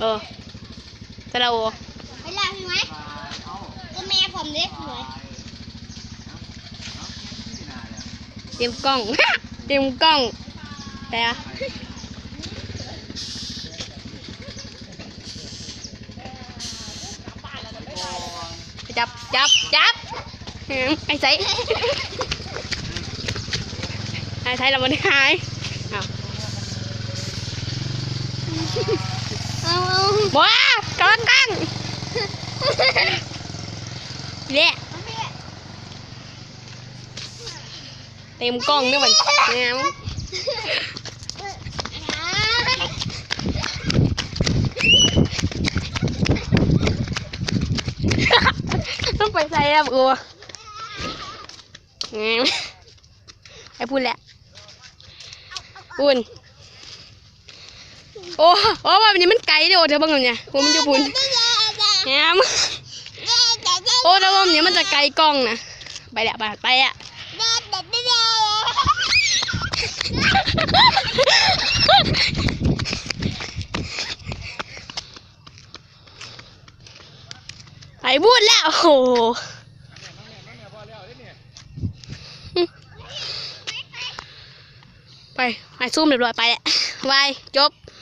เออสระโอเวลาพี่ไหมก็แม่ผมเล็กหน่อยเตรียมกล้อง เตรียมกล้องแต่อะจับจับจับเอิ่มไอ้ใส่ไอ้ใส่เรามันหายเอาเอาเอา บ้ากำลังกังเละเต็มกล้องด้วยมันแง้มต้องไปใส่แล้วกูแง้มไอ้พูดแหละพูน โอ้โอ้ว่าวันนี้มันไกลเดี๋ยวเธอบ้างเนี่ยกูมันจะพูนแง้มโอ้แต่ว่าวันนี้มันจะไกลกล้องนะไปแหละไปไปอะไปพูดแล้วโอ้โหไปไปซุ่มเรียบร้อยไปแล้วบายจบ